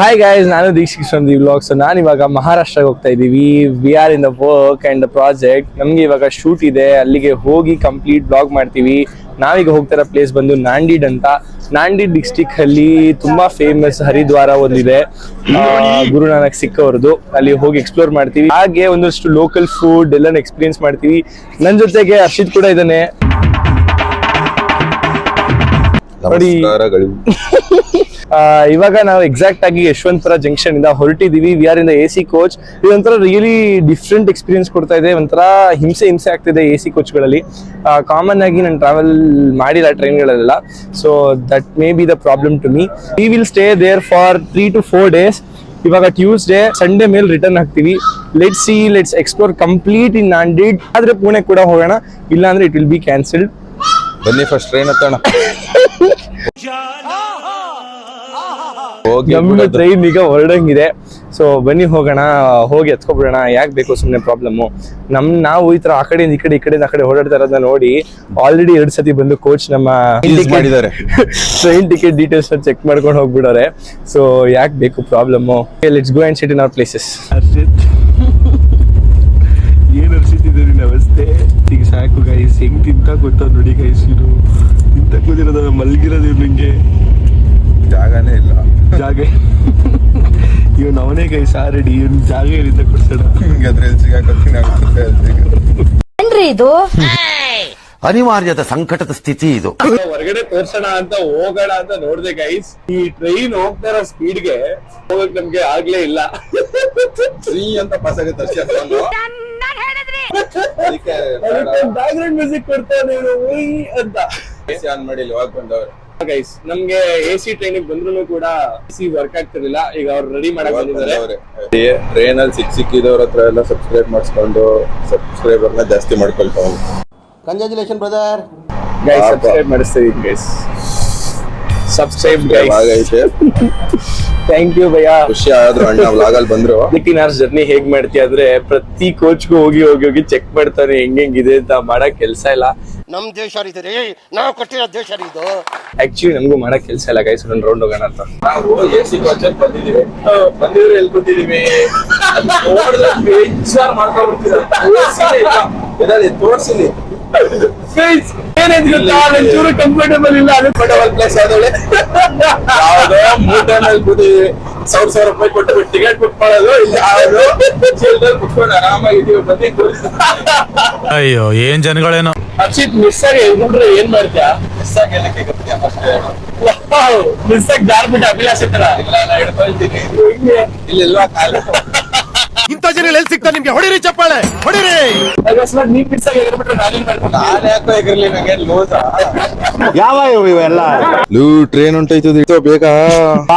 Hi guys ನಾನು Deekshi from the vlog so ನಾನು ಇವಾಗ ಮಹಾರಾಷ್ಟ್ರಗೆ ಹೋಗ್ತಾ ಇದ್ದೀವಿ. We are in the work and the project ನಮಗೆ ಇವಾಗ ಶೂಟ್ ಇದೆ. ಅಲ್ಲಿಗೆ ಹೋಗಿ ಕಂಪ್ಲೀಟ್ ಬ್ಲಾಗ್ ಮಾಡ್ತೀವಿ. ನಾವೀಗ ಹೋಗ್ತಿರೋ ಪ್ಲೇಸ್ ಬಂದು ನಾಂಡಿಡ್ ಅಂತ. ನಾಂಡಿಡ್ ಡಿಸ್ಟಿಕ್ ಅಲ್ಲಿ ತುಂಬಾ ಫೇಮಸ್ ಹರಿದ್ವಾರ ಒಂದಿದೆ. ಗುರುನಾನಕ್ ಸಿಕ್ಕವ್ರದ್ದು. ಅಲ್ಲಿ ಹೋಗಿ ಎಕ್ಸ್ಪ್ಲೋರ್ ಮಾಡ್ತೀವಿ. ಹಾಗೆ ಒಂದಷ್ಟು ಲೋಕಲ್ ಫುಡ್ ಎಲ್ಲ ಎಕ್ಸ್ಪೀರಿಯನ್ಸ್ ಮಾಡ್ತೀವಿ. ನನ್ನ ಜೊತೆಗೆ ಹರ್ಷಿತ್ ಕೂಡ ಇದ್ದಾನೆ. ನೋಡಿ. ಇವಾಗ ನಾವು ಎಕ್ಸಾಕ್ಟ್ ಆಗಿ ಯಶವಂತಪುರ ಜಂಕ್ಷನ್ ಇಂದ ಹೊರಟಿದೀವಿ ವಿ ಆರ್ ಇಂದ ಎ ಸಿ ಕೋಚ್ ಇದೊಂಥರ ರಿಯಲಿ ಡಿಫ್ರೆಂಟ್ ಎಕ್ಸ್ಪೀರಿಯನ್ಸ್ ಕೊಡ್ತಾ ಇದೆ. ಒಂಥರ ಹಿಂಸೆ ಹಿಂಸೆ ಆಗ್ತಿದೆ ಎ ಸಿ ಕೋಚ್ಗಳಲ್ಲಿ ಕಾಮನ್ ಆಗಿ ನಾನು ಟ್ರಾವೆಲ್ ಮಾಡಿಲ್ಲ ಟ್ರೈನ್ಗಳಲ್ಲೆಲ್ಲ. So that may be the problem to me we will stay there for three to four days ಇವಾಗ ಟ್ಯೂಸ್ಡೇ ಸಂಡೇ ಮೇಲೆ ರಿಟರ್ನ್ ಆಗ್ತೀವಿ let see let's explore complete in Nanded ಆದ್ರೆ ಪುಣೆ ಕೂಡ ಹೋಗೋಣ. ಇಲ್ಲಾಂದ್ರೆ ಇಟ್ ವಿಲ್ ಬಿ ಕ್ಯಾನ್ಸಲ್ಡ್ ಬನ್ನಿ first train ಹತ್ತೋಣ. ನಮ್ಮ train ಈಗ ಹೊರಡಂಗಿದೆ. ಸೊ ಬನ್ನಿ ಹೋಗೋಣ ಹೋಗಿ ಎತ್ಕೊಬಿಡೋಣ ಯಾಕೆ ಬೇಕು ಸುಮ್ಮನೆ ಪ್ರಾಬ್ಲಮ್ಮು ನಮ್ ನಾವು ಈ ತರ ಆ ಕಡೆಯಿಂದ ಈ ಕಡೆ ಈ ಕಡೆಯಿಂದ ಆ ಕಡೆ ಓಡಾಡ್ತಾ ಇರೋದನ್ನ ನೋಡಿ ಆಲ್ರೆಡಿ ಎರಡ್ ಸತಿ ಬಂದು ಕೋಚ್ ನಮ್ಮ ಮಾಡಿದ್ದಾರೆ. ಟ್ರೈನ್ ಟಿಕೆಟ್ ಡೀಟೇಲ್ಸ್ ಚೆಕ್ ಮಾಡ್ಕೊಂಡು ಹೋಗ್ಬಿಡೋರೆ. ಸೊ ಯಾಕೆ ಬೇಕು problem let's go and sit in our places ಏನು ನಮಸ್ತೆ ಈಗ ಸಾಕು ಗೈಸ್ ಹೆಂಗ್ ತಿಂತ ಗೊತ್ತ ನೋಡಿ ಗೈಸ್ ಇದು. ತಿಂತ ಕೂತಿರೋದ ಮಲ್ಗಿರೋದು ನಿಂಗೆ. ಜಾಗನೇ ಇಲ್ಲ. ಜಾಗ ಇವ್ ಅವನೇ ಕೈ ಸಾರಡಿ ಇವನ್ ಜಾಗ ಎಲ್ಲಿಂದ ಕೊಡ್ಸೋಣ. ಹಿಂಗೆ ಅದ್ರಲ್ಲಿ ಸಿಗಾಕತ್ತೀನಿ ಆಗುತ್ತೆ. ಏನ್ರಿ ಇದು? ಅನಿವಾರ್ಯದ ಸಂಕಟದ ಸ್ಥಿತಿ ಇದು. ಹೊರಗಡೆ ತೋರ್ಸೋಣ ಅಂತ ಹೋಗೋಣ ಅಂತ ನೋಡ್ದೆ ಗೈಸ್ ಈ ಟ್ರೈನ್ ಹೋಗ್ತಾ ಇರೋ ಸ್ಪೀಡ್ಗೆ ಹೋಗಕ್ ನಮ್ಗೆ ಆಗ್ಲೇ ಇಲ್ಲ. ಫ್ರೀ ಅಂತ ಪಾಸ್ ಆಗುತ್ತೆ ಅಷ್ಟೇ. ಬ್ಯಾಕ್ ಗ್ರೌಂಡ್ ಮ್ಯೂಸಿಕ್ ಕೊಡ್ತಾನೆ ಓಯ್ ಅಂತ. ಆನ್ ಮಾಡಿ ಇಲ್ಲಿ ಹೋಗ್ಬಂದವ್ರು ಬಂದವ್ರೆ. ಗೈಸ್ ನಮ್ಗೆ ಎ ಸಿ ಟ್ರೈನಿಗೆ ಬಂದ್ರು ಕೂಡ ಸಿ ವರ್ಕ್ ಆಗ್ತಿರ್ಲಿಲ್ಲ. ಈಗ ಅವ್ರು ರೆಡಿ ಮಾಡಕ್ ಬಂದಿದ್ದಾರೆ. ಟ್ರೈನ್ ಅಲ್ಲಿ ಸಿಕ್ ಸಿಕ್ಕಿದವ್ರ ಹತ್ರ ಎಲ್ಲ ಸಬ್ಸ್ಕ್ರೈಬ್ ಮಾಡಿಸ್ಕೊಂಡು ಸಬ್ಸ್ಕ್ರೈಬರ್ನ ಜಾಸ್ತಿ ಮಾಡ್ಕೊಳ್ತಾ ಹೋಗಿ. Congratulation brother guys. ಸಬ್ಸ್ಕ್ರೈಬ್ ಮಾಡಿಸ್ತೀವಿ ಗೈಸ್ ಸಬ್ಸ್ಕ್ರೈಬ್ ಗೈಸ್ ಆಗೈತೆ. ಥ್ಯಾಂಕ್ ಯು ಭಯ್ಯ. ಖುಷಿ ಆದ್ರು ಅಣ್ಣ ವ್ಲಾಗ್ ಅಲ್ಲಿ ಬಂದ್ರು. ಫಿಫ್ಟೀನ್ ಅವರ್ಸ್ ಜರ್ನಿ ಹೇಗ್ ಮಾಡ್ತೀಯ ಅಂದ್ರೆ ಪ್ರತಿ ಕೋಚ್ಗೂ ಹೋಗಿ ಹೋಗಿ ಹೋಗಿ ಚೆಕ್ ಮಾಡ್ತಾನೆ ಹೆಂಗ್ ಹೆಂಗಿದೆ ಅಂತ ಮಾಡಕ್ ಕೆಲ್ಸ ಇಲ್ಲ. ನಮ್ ದೇಶ ರೀ ರೀ ನಾವು ಕೊಟ್ಟಿರೋ ದೇಶ ರೀ ಇದು ಆಕ್ಚುಲಿ ನಮಗೂ ಮಾಡಕ್ ಕೆಲಸ ಇಲ್ಲ ಗೈಸ್ ಒಂದು ರೌಂಡ್ ಹೋಗೋಣ ಅಂತ. ನಾವು ಎ ಸಿ ಕೋಚರ್ ಬಂದಿದ್ದೀವಿ ಬಂದಿದ್ರೆ ಎಲ್ಲಿ ಕೂತಿದೀವಿ ಬೇಜಾರ್ ಮಾಡ್ಕೊಂಡ್ಬಿಡ್ತೀರ? ತೋರ್ಸಿಲಿ ಏನಾಯ್ತು ಗೊತ್ತಾ ಒಂಚೂರು ಕಂಫರ್ಟಬಲ್ ಇಲ್ಲ ಅದು ಪ್ಲೇಸ್ ಯಾವ್ದೋ ಮೂಟನಲ್ಲಿ ಕೂತಿದೀವಿ ಸಾವಿರ ಸಾವಿರ ರೂಪಾಯಿ ಕೊಟ್ಟು ಟಿಕೆಟ್ ಬುಕ್ ಮಾಡೋದು ಇಲ್ಲಿ ಯಾವ್ದು ಚೀಲದಲ್ಲಿ ಕುತ್ಕೊಂಡು ಆರಾಮಾಗಿದ್ದೀವಿ. ಬಂದು ಅಯ್ಯೋ ಏನ್ ಜನಗಳೇನೋ. ಹರ್ಷಿತ್ ಮಿಸ್ ಆಗಿ ನೋಡ್ರೆ ಏನ್ ಮಾಡ್ತೀಯ? ಮಿಸ್ ಆಗಿ ಗೊತ್ತಿಲ್ಲ ಫಸ್ಟ್ ಮಿಸ್ ಆಗಿ ಜಾರ್ಬಿಟ್ಟು ಅಭಿಲಾಷ ತರ ಇಲ್ಲ ಇಲ್ಲ ಹಿಡ್ಕೊಳ್ತೀನಿ. ಇಲ್ಲ ಇಲ್ವಾ ಕಾಲು? ಇಂಥ ಜನ ಎಲ್ಲಿ ಸಿಗ್ತಾರೆ ನಿಮ್ಗೆ? ಹೊಡಿರಿ ಚಪ್ಪಾಳೆ ಹೊಡಿರಿ! ಯಾವ ಇವೆಲ್ಲ ಲೂ ಟ್ರೈನ್ ಹೊಂಟೈತದ ಬೇಗ.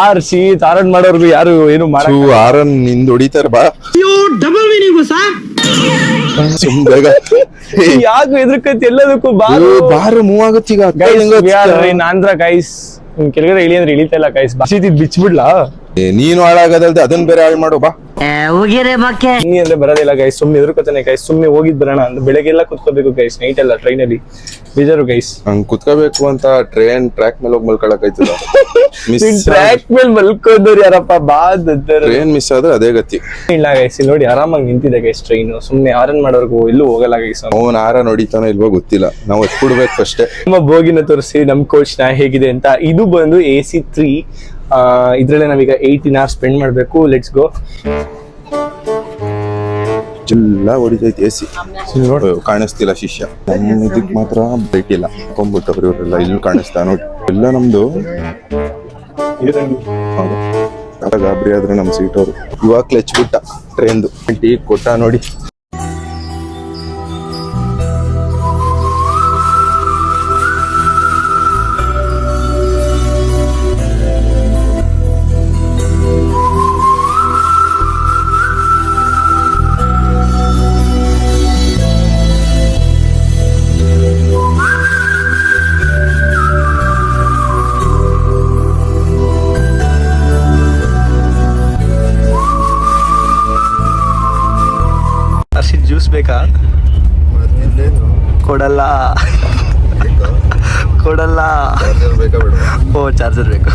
ಆರ್ಸಿ ತಾರಣ ಮಾಡೋರ್ಗು ಯಾರು ಏನು ಮಾಡು ಆರನ್ನಿಂದ ಹೊಡಿತಾರ ಬಾ. ಸುಮ್ ಬೇಗ. ಯಾಕೆ ಎದ್ರಕೈತಿ ಎಲ್ಲದಕ್ಕೂ ಬಾರು. ಬಾರು ಮೂವ್ ಆಗತ್ತೀಗ ನಾಂದ್ರ we are in Andhra guys ಕೆಳಗಡೆ ಇಳಿ ಅಂದ್ರೆ ಇಳಿತಾ ಇಲ್ಲ ಗೈಸ್ ಬಾಸಿದ್ ಬಿಚ್ಬಿಡ್ಲಾ? ನೀನು ಹಾಳಾಗದಲ್ದೆ ಅದನ್ನ ಬೇರೆ ಹಾಳು ಮಾಡು ಬಾ. ನೀ ಅಂದ್ರೆ ಬರೋದಿಲ್ಲ ಗೈಸ್ ಸುಮ್ಮನೆ ಎದುರ್ಕೋತಾನೆ ಗೈಸ್ ಸುಮ್ಮನೆ ಹೋಗಿದ್ ಬರೋಣ. ಅಂತ ಬೆಳಗ್ಗೆಲ್ಲ ಕುತ್ಕೋಬೇಕು ಗೈಸ್ ನೈಟ್ ಎಲ್ಲ ಟ್ರೈನ್ ಅಲ್ಲಿ. ಬೀಜರು ಗೈಸ್ ಹಂಗ್ ಕುತ್ಕೋಬೇಕು ಅಂತ ಟ್ರೈನ್ ಟ್ರ್ಯಾಕ್ ಮೇಲೆ ಹೋಗಿ ಮಲ್ಕೊಳಕ್ ಆಯ್ತದ ಮಿಸ್ ಟ್ರ್ಯಾಕ್ ಮೇಲೆ ಮಲ್ಕೊಂಡವ್ರು ಯಾರಪ್ಪ? ಬಾ ಟ್ರೈನ್ ಮಿಸ್ ಆದ್ರೆ ಅದೇ ಗತಿ. ಇಲ್ಲ ಗೈಸ್ ನೋಡಿ ಆರಾಮಾಗಿ ನಿಂತಿದೆ ಗೈಸ್ ಟ್ರೈನ್ ಸುಮ್ನೆ ಆರನ್ ಮಾಡೋರ್ಗು ಎಲ್ಲೂ ಹೋಗಲ್ಲ ಗೈಸ್ ಅವನ್ ಆರ ನೋಡಿತಾನೋ ಇಲ್ವೋ ಗೊತ್ತಿಲ್ಲ. ನಾವು ಎತ್ಬಿಡ್ಬೇಕು ಅಷ್ಟೇ. ನಮ್ಮ ಬೋಗಿನ ತೋರಿಸಿ ನಮ್ ಕೋಚ್ನ ಹೇಗಿದೆ ಅಂತ. ಇದು ಬಂದು ಎ ಸಿ ತ್ರೀ ಇದ್ರಲ್ಲೇ ನಾವೀಗ ಏಯ್ಟೀನ್ ಅವರ್ ಸ್ಪೆಂಡ್ ಮಾಡಬೇಕು. ಲೆಟ್ಸ್ ಗೋ ಎಲ್ಲ ಹೊಡಿತೈತಿ ನೋಡು. ಕಾಣಿಸ್ತಿಲ್ಲ ಶಿಷ್ಯ. ನಮ್ಮ ಇದಕ್ ಮಾತ್ರ ಬ್ರೇಕ್ ಇಲ್ಲ. ಕೊಂಬಿಟ್ಟವ್ರು ಇವರೆಲ್ಲ ಇಲ್ಲಿ ಕಾಣಿಸ್ತಾ ನೋಡಿ. ಎಲ್ಲ ನಮ್ದು. ಗಾಬರಿ ಆದ್ರೆ ನಮ್ಮ ಸೀಟ್ ಅವರು ಇವಾಗ ಕ್ಲಚ್ ಬಿಟ್ಟ ಟ್ರೈನ್ದು ಟೀ ಕೊಟ್ಟ ನೋಡಿ. ಕೊಡಲ್ಲ. ಕೊಡಲ್ಲ. ಓ ಚಾರ್ಜರ್ ಬೇಕು.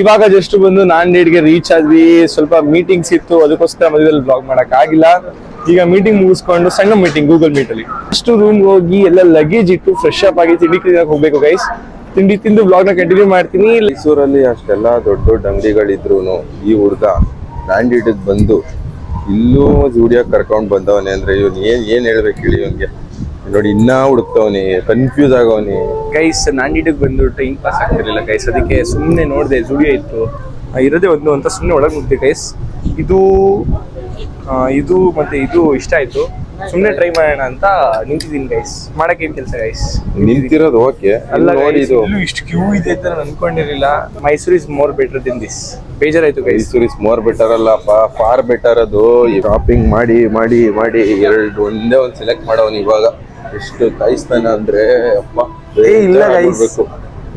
ಇವಾಗ ಜಸ್ಟ್ ಬಂದು ನಾನ್ ಡೇಟ್ಗೆ ರೀಚ್ ಆದ್ವಿ. ಸ್ವಲ್ಪ ಮೀಟಿಂಗ್ಸ್ ಇತ್ತು. ಅದಕ್ಕೋಸ್ಕರ ಮಧ್ಯದಲ್ಲಿ ಬ್ಲಾಗ್ ಮಾಡಕ್ ಆಗಿಲ್ಲ. ಈಗ ಮೀಟಿಂಗ್ ಮುಗಿಸ್ಕೊಂಡು ಸಣ್ಣ ಮೀಟಿಂಗ್ ಗೂಗಲ್ ಮೀಟ್ ಅಲ್ಲಿ. ಅಷ್ಟು ರೂಮ್ ಹೋಗಿ ಎಲ್ಲ ಲಗೇಜ್ ಇಟ್ಟು ಫ್ರೆಶ್ ಅಪ್ ಆಗಿ ತಿಂಡಿ ತಿನ್ನಕ್ ಹೋಗ್ಬೇಕು ಗೈಸ್ ತಿಂಡಿ ತಿಂದು ಬ್ಲಾಗ್ನ ಕಂಟಿನ್ಯೂ ಮಾಡ್ತೀನಿ. ಮೈಸೂರಲ್ಲಿ ಅಷ್ಟೆಲ್ಲ ದೊಡ್ಡ ದೊಡ್ಡ ಅಂಗಡಿಗಳಿದ್ರು ಈ ಹುಡ್ಗ ಬ್ರ್ಯಾಂಡೆಡ್ ಬಂದು ಇಲ್ಲೂ ಜೂಡಿಯಾಗ ಕರ್ಕೊಂಡು ಬಂದವನೇ ಅಂದ್ರೆ ಇವ್ನು ಏನ್ ಏನ್ ಹೇಳ್ಬೇಕು ಹೇಳಿ ಇವನ್ಗೆ? ನೋಡಿ, ಇನ್ನ ಹುಡುಕ್ತವನಿ ಕನ್ಫ್ಯೂಸ್ ಆಗವನಿ. ಗೈಸ್ ನಾಂಡಿಡಿಗೆ ಬಂದ್ಬಿಟ್ಟು ಟೈಮ್ ಪಾಸ್ ಆಗ್ತಿರ್ಲಿಲ್ಲ ಗೈಸ್. ಅದಕ್ಕೆ ಸುಮ್ಮನೆ ನೋಡಿದೆ, ಜುಡಿಯೋ ಇತ್ತು. ಇರೋದೇ ಒಂದು ಅಂತ ಸುಮ್ಮನೆ ಒಳಗೆ ಮುಗ್ದೆ ಗೈಸ್. ಇದು ಇದು ಮತ್ತೆ ಇದು ಇಷ್ಟ ಆಯ್ತು. ಸುಮ್ಮನೆ ಟ್ರೈ ಮಾಡೋಣ ಅಂತ ನಿಂತಿದ್ದೀನಿ ಗೈಸ್ ಮಾಡಕ್ಕೆ ಏನ್ ಕೆಲಸ ಗೈಸ್ ನಿಂತಿರೋದು ಓಕೆ ಅಲ್ಲ ನೋಡಿ ಇದು. ಇಷ್ಟು ಕ್ಯೂ ಇದೆ ಅಂತ ನಾನು ಅನ್ಕೊಂಡಿರ್ಲಿಲ್ಲ. Mysore is more better then this ಬೇಜಾರಾಯ್ತು guys Mysore is more better ಅಲ್ಲಪ್ಪ. ಫಾರ್ ಬೆಟರ್ ಅದು. ಶಾಪಿಂಗ್ ಮಾಡಿ ಮಾಡಿ ಮಾಡಿ. ಎರಡು ಒಂದೇ ಒಂದು ಸೆಲೆಕ್ಟ್ ಮಾಡೋನು ಇವಾಗ. ಎಷ್ಟು ಕಾಯಿಸ್ತಾನೆ ಅಂದ್ರೆ ಅಪ್ಪ. ಏ ಇಲ್ಲ ಗೈಸ್.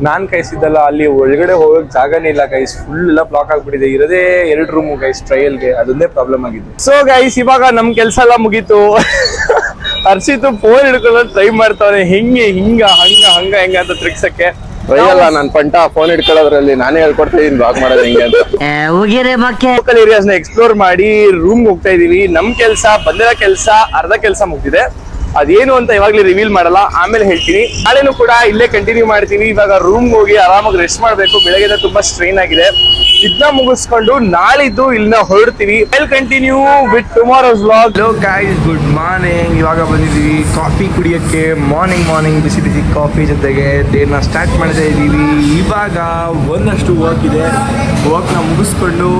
ನಾನ್ ಕೈಸಿದ್ದಲ್ಲ ಅಲ್ಲಿ ಒಳಗಡೆ ಹೋಗಕ್ ಜಾಗನೇ ಇಲ್ಲ ಗೈಸ್ ಫುಲ್ ಎಲ್ಲ ಬ್ಲಾಕ್ ಆಗ್ಬಿಟ್ಟಿದೆ. ಇರೋದೇ ಎರಡು ರೂಮ್ ಗೈಸ್ ಟ್ರಯಲ್ಗೆ ಅದೊಂದೇ ಪ್ರಾಬ್ಲಮ್ ಆಗಿದೆ. ಸೊ ಗೈಸ್ ಇವಾಗ ನಮ್ ಕೆಲಸ ಎಲ್ಲ ಮುಗೀತು. ಹರ್ಷಿತು ಫೋನ್ ಹಿಡ್ಕೊಂಡು ಟ್ರೈ ಮಾಡ್ತಾವನೆ. ಹಿಂಗೆ ಹಿಂಗ ಹಂಗ ಹಂಗ ಹೆಂಗ ಅಂತ ತಿರ್ಗ್ಸಕ್ಕೆ. ಟ್ರೈ ಅಲ್ಲ ನನ್ ಪಂಟ ಫೋನ್ ಹಿಡ್ಕೊಳ್ಳೋದ್ರಲ್ಲಿ ನಾನೇ ಹೇಳ್ಕೊಡ್ತಾ ಇದೀನಿ ಬ್ಲಾಗ್ ಮಾಡೋದು ಹೆಂಗೆ ಅಂತ. ಹೋಗಿರಿ ಮಕ್ಕೆ. ಲೋಕಲ್ ಏರಿಯಾಸ್ನ ಎಕ್ಸ್ಪ್ಲೋರ್ ಮಾಡಿ ರೂಮ್ ಹೋಗ್ತಾ ಇದೀವಿ. ನಮ್ ಕೆಲಸ ಬಂದಿರೋ ಕೆಲಸ ಅರ್ಧ ಕೆಲಸ ಮುಗ್ದಿದೆ. ಅದೇನು ಅಂತ ಇವಾಗ್ಲೇ ರಿವೀಲ್ ಮಾಡಲ್ಲ, ಆಮೇಲೆ ಹೇಳ್ತೀನಿ. ನಾಳೆನೂ ಕೂಡ ಇಲ್ಲೇ ಕಂಟಿನ್ಯೂ ಮಾಡ್ತೀನಿ. ಇವಾಗ ರೂಮ್ ಹೋಗಿ ಆರಾಮಾಗಿ ರೆಸ್ಟ್ ಮಾಡಬೇಕು. ಬೆಳಗ್ಗೆ ತುಂಬಾ ಸ್ಟ್ರೈನ್ ಆಗಿದೆ. ಇದನ್ನ ಮುಗಿಸ್ಕೊಂಡು ನಾಳಿದ್ದು ಇಲ್ಲಿನ ಹೊರಡ್ತೀವಿ. We'll continue with tomorrow's vlog guys good morning ಇವಾಗ ಬಂದಿದ್ದೀವಿ ಕಾಫಿ ಕುಡಿಯೋಕ್ಕೆ. ಮಾರ್ನಿಂಗ್ ಮಾರ್ನಿಂಗ್ ಬಿಸಿ ಬಿಸಿ ಕಾಫಿ ಜೊತೆಗೆ ಡೇನ ಸ್ಟಾರ್ಟ್ ಮಾಡ್ತಾ ಇದ್ದೀವಿ ಇವಾಗ ಒಂದಷ್ಟು ವರ್ಕ್ ಇದೆ. ವರ್ಕ್ನ ಮುಗಿಸ್ಕೊಂಡು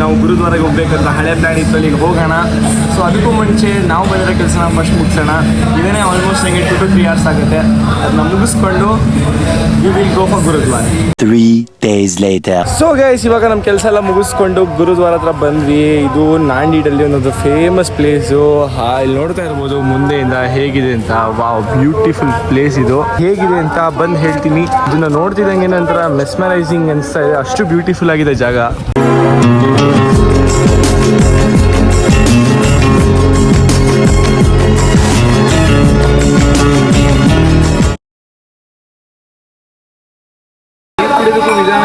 ನಾವು ಗುರುದ್ವಾರಗೆ ಹೋಗ್ಬೇಕಂತ ಹಳೆ ಪ್ಲಾನ್ ಇತ್ತು ಅಲ್ಲಿಗೆ ಹೋಗೋಣ. ಸೊ ಅದಕ್ಕೂ ಮುಂಚೆ ನಾವು ಬಂದಿರೋ ಕೆಲಸನ ಫಸ್ಟ್ ಮುಗಿಸೋಣ. ಇದನ್ನೇ ಆಲ್ಮೋಸ್ಟ್ ನನಗೆ ಟು ಟು ತ್ರೀ ಅವರ್ಸ್ ಆಗುತ್ತೆ. ಅದನ್ನ ಮುಗಿಸ್ಕೊಂಡು we will go for gurdwara. Three days later. So guys ಇವಾಗ ನಮ್ಮ ಕೆಲಸ ಎಲ್ಲ ಮುಗಿಸ್ಕೊಂಡು ಗುರುದ್ವಾರ ಹತ್ರ ಬಂದ್ವಿ. ಇದು ನಾಂಡೀಡಲ್ಲಿ ಒಂದು ಫೇಮಸ್ ಪ್ಲೇಸು ಇಲ್ಲಿ ನೋಡ್ತಾ ಇರ್ಬೋದು ಮುಂದೆಯಿಂದ ಹೇಗಿದೆ ಅಂತ. ವಾವ್ ಬ್ಯೂಟಿಫುಲ್ ಪ್ಲೇಸ್ ಇದು. ಹೇಗಿದೆ ಅಂತ ಬಂದು ಹೇಳ್ತೀನಿ. ಇದನ್ನ ನೋಡ್ತಿದ್ದಂಗೆ ನಂತರ ಮೆಸ್ಮರೈಸಿಂಗ್ ಅನಿಸ್ತಾ ಇದೆ. ಅಷ್ಟು ಬ್ಯೂಟಿಫುಲ್ ಆಗಿದೆ ಜಾಗ.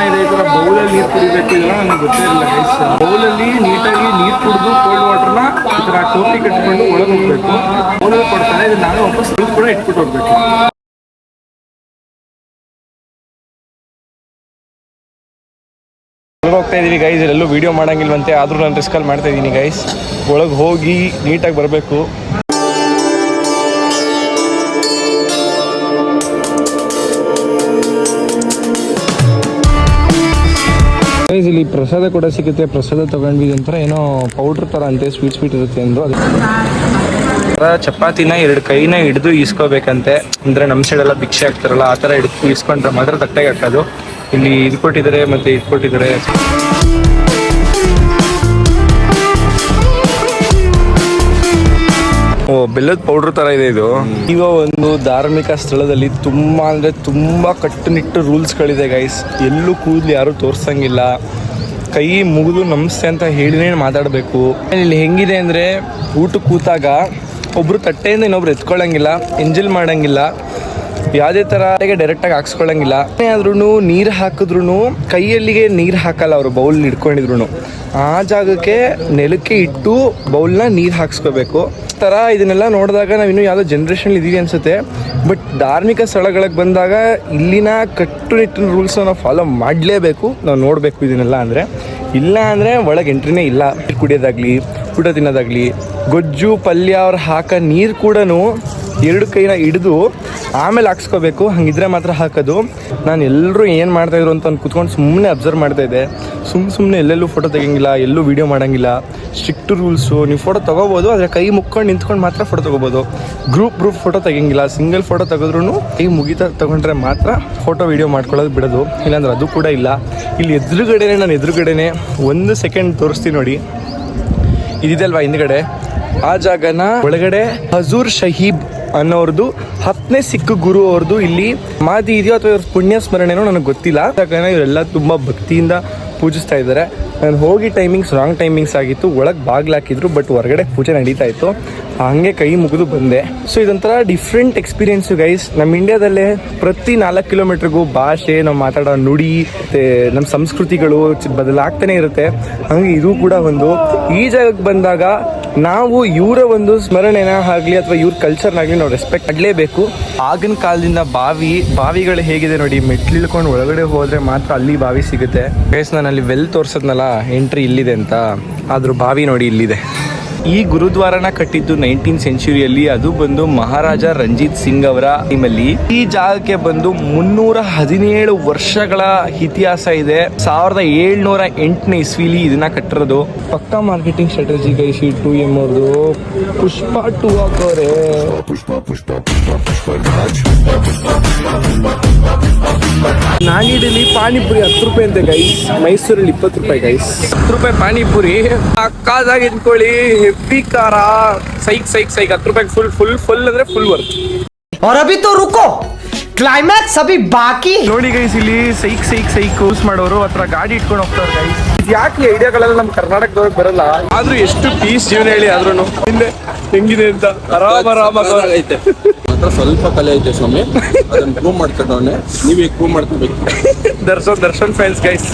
ಇದೆ ಬೌಲಲ್ಲಿ ನೀರು ಕುಡಿಬೇಕು, ಇದೆಲ್ಲ ನನಗೆ ಗೊತ್ತೇ ಬೌಲಲ್ಲಿ ನೀಟಾಗಿ ನೀರು ಕುಡಿದು ಕೋಲ್ಡ್ ವಾಟರ್ನ ಟೋಪಿ ಕಟ್ಕೊಂಡು ಒಳಗೆ ಹೋಗ್ಬೇಕು. ಕೊಡ್ತಾರೆ ನಾನು ವಾಪಸ್ ಸ್ವಲ್ಪ ಕೂಡ ಇಟ್ಬಿಟ್ಟು ಹೋಗ್ಬೇಕು. ಹೋಗ್ತಾ ಇದ್ದೀವಿ ಗೈಸ್ ಎಲ್ಲೂ ವಿಡಿಯೋ ಮಾಡಂಗಿಲ್ವಂತೆ, ಆದರೂ ನಾನು ರಿಸ್ಕಲ್ಲಿ ಮಾಡ್ತಾ ಇದ್ದೀನಿ ಗೈಸ್ ಒಳಗೆ ಹೋಗಿ ನೀಟಾಗಿ ಬರಬೇಕು. ಗೈಸ್ ಇಲ್ಲಿ ಪ್ರಸಾದ ಕೂಡ ಸಿಗುತ್ತೆ. ಪ್ರಸಾದ ತಗೊಂಡ್ವಿ ಅಂತ ಏನೋ ಪೌಡ್ರ್ ಥರ ಅಂತೆ ಸ್ವೀಟ್ ಸ್ವೀಟ್ ಇರುತ್ತೆ ಅಂದರು. ಅದು ಚಪಾತಿನ ಎರಡು ಕೈನ ಹಿಡಿದು ಈಸ್ಕೋಬೇಕಂತೆ. ಅಂದರೆ ನಮ್ಮ ಸೈಡ್ ಎಲ್ಲ ಭಿಕ್ಷೆ ಹಾಕ್ತಾರಲ್ಲ, ಆ ಥರ ಹಿಡಿದು ಈಸ್ಕೊಂಡ್ರೆ ಮಾತ್ರ ತಟ್ಟೆಗೆ ಹಾಕೋದು. ಇಲ್ಲಿ ಇದು ಕೊಟ್ಟಿದ್ದಾರೆ ಮತ್ತೆ ಇದು ಕೊಟ್ಟಿದ್ದಾರೆ ಓ ಬೆಲ್ಲದ ಪೌಡರ್ ತರ ಇದೆ ಇದು. ಈಗ ಒಂದು ಧಾರ್ಮಿಕ ಸ್ಥಳದಲ್ಲಿ ತುಂಬಾ ಅಂದ್ರೆ ತುಂಬಾ ಕಟ್ಟುನಿಟ್ಟು ರೂಲ್ಸ್ಗಳಿದೆ ಗೈಸ್ ಎಲ್ಲೂ ಕೂದಲು ಯಾರು ತೋರ್ಸಂಗಿಲ್ಲ. ಕೈ ಮುಗಿದು ನಮಸ್ತೆ ಅಂತ ಹೇಳಿನೇ ಮಾತಾಡಬೇಕು. ಇಲ್ಲಿ ಹೆಂಗಿದೆ ಅಂದ್ರೆ ಊಟ ಕೂತಾಗ ಒಬ್ರು ತಟ್ಟೆಯಿಂದ ಇನ್ನೊಬ್ರು ಎತ್ಕೊಳ್ಳಂಗಿಲ್ಲ ಎಂಜಲ್ ಮಾಡಂಗಿಲ್ಲ. ಯಾವುದೇ ಥರ ಡೈರೆಕ್ಟಾಗಿ ಹಾಕ್ಸ್ಕೊಳ್ಳಂಗಿಲ್ಲ. ಆದ್ರೂ ನೀರು ಹಾಕಿದ್ರು ಕೈಯಲ್ಲಿಗೆ ನೀರು ಹಾಕಲ್ಲ ಅವರು ಬೌಲ್ ಹಿಡ್ಕೊಂಡಿದ್ರು ಆ ಜಾಗಕ್ಕೆ ನೆಲಕ್ಕೆ ಇಟ್ಟು ಬೌಲ್ನ ನೀರು ಹಾಕ್ಸ್ಕೋಬೇಕು. ಥರ ಇದನ್ನೆಲ್ಲ ನೋಡಿದಾಗ ನಾವು ಇನ್ನೂ ಯಾವುದೋ ಜನ್ರೇಷನ್ ಇದೀವಿ ಅನ್ಸುತ್ತೆ. ಬಟ್ ಧಾರ್ಮಿಕ ಸ್ಥಳಗಳಿಗೆ ಬಂದಾಗ ಇಲ್ಲಿನ ಕಟ್ಟುನಿಟ್ಟಿನ ರೂಲ್ಸ್ ನಾವು ಫಾಲೋ ಮಾಡಲೇಬೇಕು. ನಾವು ನೋಡಬೇಕು ಇದನ್ನೆಲ್ಲ ಅಂದರೆ. ಇಲ್ಲ ಅಂದರೆ ಒಳಗೆ ಎಂಟ್ರಿನೇ ಇಲ್ಲ. ಕುಡಿಯೋದಾಗ್ಲಿ ಊಟ ತಿನ್ನೋದಾಗಲಿ. ಗೊಜ್ಜು, ಪಲ್ಯ ಅವ್ರು ಹಾಕೋ ನೀರು ಕೂಡ ಎರಡು ಕೈನ ಹಿಡಿದು ಆಮೇಲೆ ಹಾಕ್ಸ್ಕೋಬೇಕು. ಹಂಗಿದ್ರೆ ಮಾತ್ರ ಹಾಕೋದು. ನಾನು ಎಲ್ಲರೂ ಏನು ಮಾಡ್ತಾಯಿದ್ರು ಅಂತ ನಾನು ಕುತ್ಕೊಂಡು ಸುಮ್ಮನೆ ಅಬ್ಸರ್ವ್ ಮಾಡ್ತಾ ಇದ್ದೆ. ಸುಮ್ಮ ಸುಮ್ಮನೆ ಎಲ್ಲೆಲ್ಲೂ ಫೋಟೋ ತೆಗಿಯಂಗಿಲ್ಲ, ಎಲ್ಲೂ ವೀಡಿಯೋ ಮಾಡೋಂಗಿಲ್ಲ. ಸ್ಟ್ರಿಕ್ಟ್ ರೂಲ್ಸು ನೀವು ಫೋಟೋ ತೊಗೋಬೋದು, ಆದರೆ ಕೈ ಮುಕ್ಕೊಂಡು ನಿಂತ್ಕೊಂಡು ಮಾತ್ರ ಫೋಟೋ ತೊಗೋಬೋದು. ಗ್ರೂಪ್ ಗ್ರೂಪ್ ಫೋಟೋ ತೆಗಿಯಂಗಿಲ್ಲ. ಸಿಂಗಲ್ ಫೋಟೋ ತೆಗೆದ್ರೂ ಕೈ ಮುಗಿತಾ ತೊಗೊಂಡ್ರೆ ಮಾತ್ರ ಫೋಟೋ ವೀಡಿಯೋ ಮಾಡ್ಕೊಳ್ಳೋದು ಬಿಡೋದು. ಇಲ್ಲಾಂದ್ರೆ ಅದು ಕೂಡ ಇಲ್ಲ. ಇಲ್ಲಿ ಎದುರುಗಡೆನೆ, ನಾನು ಎದುರುಗಡೆನೇ ಒಂದು ಸೆಕೆಂಡ್ ತೋರಿಸ್ತೀನಿ ನೋಡಿ. ಇದಿದಲ್ವಾ ಹಿಂದ್ಗಡೆ? ಆ ಜಾಗನ ಒಳಗಡೆ ಹಜೂರ್ ಶಹೀಬ್ ಅನ್ನೋರ್ದು, ಹತ್ತನೇ ಸಿಖ್ ಗುರು ಅವ್ರದ್ದು ಇಲ್ಲಿ ಮಾದಿ ಇದೆಯೋ ಅಥವಾ ಇವ್ರ ಪುಣ್ಯ ಸ್ಮರಣೆನೋ ನನಗೆ ಗೊತ್ತಿಲ್ಲ. ಯಾಕಂದ್ರೆ ಇವರೆಲ್ಲ ತುಂಬಾ ಭಕ್ತಿಯಿಂದ ಪೂಜಿಸ್ತಾ ಇದ್ದಾರೆ. ನಾನು ಹೋಗಿ ಟೈಮಿಂಗ್ಸ್ ರಾಂಗ್ ಟೈಮಿಂಗ್ಸ್ ಆಗಿತ್ತು. ಒಳಗೆ ಬಾಗ್ಲಾಕಿದ್ರು ಬಟ್ ಹೊರಗಡೆ ಪೂಜೆ ನಡೀತಾ ಇತ್ತು. ಹಾಗೆ ಕೈ ಮುಗಿದು ಬಂದೆ. ಸೊ ಇದೊಂಥರ ಡಿಫ್ರೆಂಟ್ ಎಕ್ಸ್ಪೀರಿಯನ್ಸು ಗೈಸ್ ನಮ್ಮ ಇಂಡಿಯಾದಲ್ಲೇ ಪ್ರತಿ ನಾಲ್ಕು ಕಿಲೋಮೀಟ್ರಿಗೂ ಭಾಷೆ, ನಾವು ಮಾತಾಡೋ ನುಡಿ, ಮತ್ತು ನಮ್ಮ ಸಂಸ್ಕೃತಿಗಳು ಬದಲಾಗ್ತಾನೆ ಇರುತ್ತೆ. ಹಾಗೆ ಇದು ಕೂಡ ಒಂದು. ಈ ಜಾಗಕ್ಕೆ ಬಂದಾಗ ನಾವು ಇವರ ಒಂದು ಸ್ಮರಣೆನ ಆಗಲಿ ಅಥವಾ ಇವ್ರ ಕಲ್ಚರ್ನಾಗಲಿ ನಾವು ರೆಸ್ಪೆಕ್ಟ್ ಮಾಡಲೇಬೇಕು ಆಗಿನ ಕಾಲದಿಂದ ಬಾವಿ, ಬಾವಿಗಳು ಹೇಗಿದೆ ನೋಡಿ ಮೆಟ್ಲಿಳ್ಕೊಂಡು ಒಳಗಡೆ ಹೋದರೆ ಮಾತ್ರ ಅಲ್ಲಿ ಬಾವಿ ಸಿಗುತ್ತೆ. ಗೈಸ್ ನಾನು ಅಲ್ಲಿ ವೆಲ್ ತೋರ್ಸದ್ನಲ್ಲ. ಎಂಟ್ರಿ ಇಲ್ಲಿದೆ ಅಂತ ಆದರೂ ಬಾವಿ ನೋಡಿ ಇಲ್ಲಿದೆ ಈ ಗುರುದ್ವಾರನ ಕಟ್ಟಿದ್ದು ನೈನ್ಟೀನ್ ಸೆಂಚುರಿಯಲ್ಲಿ ಅದು ಬಂದು ಮಹಾರಾಜ ರಂಜಿತ್ ಸಿಂಗ್ ಅವರ ಟೀಮಲ್ಲಿ ಈ ಜಾಗಕ್ಕೆ ಬಂದು ಮುನ್ನೂರ ಹದಿನೇಳು ವರ್ಷಗಳ ಇತಿಹಾಸ ಇದೆ ಸಾವಿರದ ಏಳ್ನೂರ ಎಂಟನೇ ಇಸ್ವಿಲಿ ಇದನ್ನ ಕಟ್ಟಿರೋದು ಪಕ್ಕಾ ಮಾರ್ಕೆಟಿಂಗ್ ಸ್ಟ್ರಾಟಜಿ ಕೈಸಿ ಟು ಎಂ ಅವ್ರದ್ದು ಪುಷ್ಪ ಟು ಹಾಕೋರೆ ನಾಗಿಡಲಿ ಪಾನಿಪುರಿ ಹತ್ತು ರೂಪಾಯಿ ಅಂತೆ ಗೈಸ್ ಮೈಸೂರಲ್ಲಿ ಇಪ್ಪತ್ತು ರೂಪಾಯಿ ಗೈಸ್ ಹತ್ತು ರೂಪಾಯಿ ಪಾನಿಪುರಿ ಅಕ್ಕಾದಾಗ ಇಟ್ಕೊಳ್ಳಿ ಹೆವಿ ಖಾರ ಸೈಕ್ ಸೈಕ್ ಸೈಕ್ ಹತ್ತು ರೂಪಾಯಿ ಫುಲ್ ಫುಲ್ ಫುಲ್ ಅಂದ್ರೆ ಫುಲ್ ವರ್ಕ್ और अभी तो रुको क्लाइमैक्स अभी बाकी है ನೋಡಿ ಗೈಸ್ ಇಲ್ಲಿ ಸೈಕ್ ಸೈಕ್ ಸೈಕ್ ಯೂಸ್ ಮಾಡೋರು ಹತ್ರ ಗಾಡಿ ಇಟ್ಕೊಂಡು ಹೋಗ್ತಾರೆ ಗೈಸ್ ಯಾಕೆ ಐಡಿಯಾಗಳೆಲ್ಲ ನಮ್ಮ ಕರ್ನಾಟಕದವ್ರಿಗೆ ಬರಲ್ಲ ಆದ್ರೂ ಎಷ್ಟು ಪೀಸ್ ಜೀವನ ಹೇಳಿ ಆದ್ರೂ ಹಿಂದೆ ಹೆಂಗಿದೆ ಅಂತ ಆರಾಮ ಆರಾಮ ಮಾತ್ರ ಸ್ವಲ್ಪ ಕಲೆ ಐತೆ ಸ್ವಾಮಿ. ಅದನ್ನ ಪ್ರೂವ್ ಮಾಡ್ಕೊಂಡವನೆ. ನೀವೇ ಪ್ರೂವ್ ಮಾಡ್ಕೋಬೇಕು. Darshan Darshan fans guys